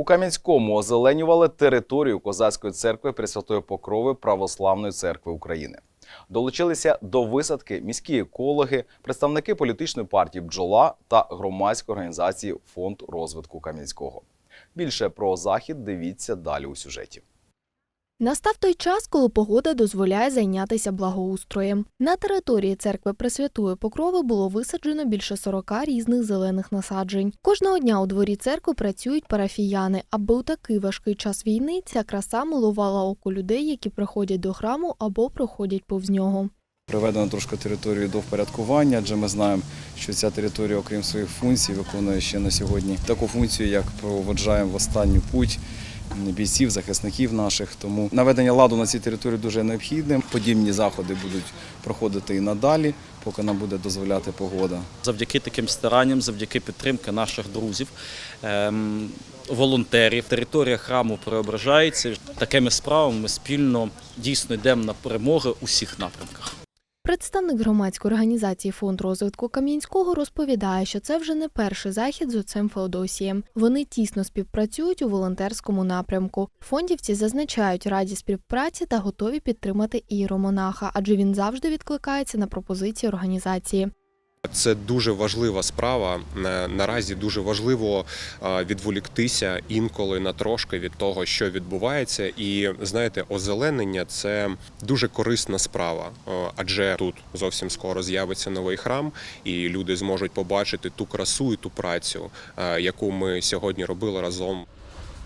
У Кам'янському озеленювали територію Козацької церкви Пресвятої Покрови Православної церкви України. Долучилися до висадки міські екологи, представники політичної партії Бджола та громадської організації Фонд розвитку Кам'янського. Більше про захід дивіться далі у сюжеті. Настав той час, коли погода дозволяє зайнятися благоустроєм. На території церкви Пресвятої Покрови було висаджено більше 40 різних зелених насаджень. Кожного дня у дворі церкви працюють парафіяни, аби у такий важкий час війни ця краса милувала око людей, які приходять до храму або проходять повз нього. Приведено трошки територію до впорядкування, адже ми знаємо, що ця територія, окрім своїх функцій, виконує ще на сьогодні таку функцію, як проводжаємо в останню путь бійців, захисників наших. Тому наведення ладу на цій території дуже необхідне. Подібні заходи будуть проходити і надалі, поки нам буде дозволяти погода. Завдяки таким старанням, завдяки підтримки наших друзів, ем, волонтерів, територія храму преображається. Такими справами ми спільно дійсно йдемо на перемоги у всіх напрямках. Представник громадської організації Фонд розвитку Кам'янського розповідає, що це вже не перший захід з отцем Феодосієм. Вони тісно співпрацюють у волонтерському напрямку. Фондівці зазначають раді співпраці та готові підтримати ієромонаха, адже він завжди відкликається на пропозиції організації. Це дуже важлива справа. Наразі дуже важливо відволіктися інколи на трошки від того, що відбувається. І знаєте, озеленення це дуже корисна справа, адже тут зовсім скоро з'явиться новий храм, і люди зможуть побачити ту красу і ту працю, яку ми сьогодні робили разом.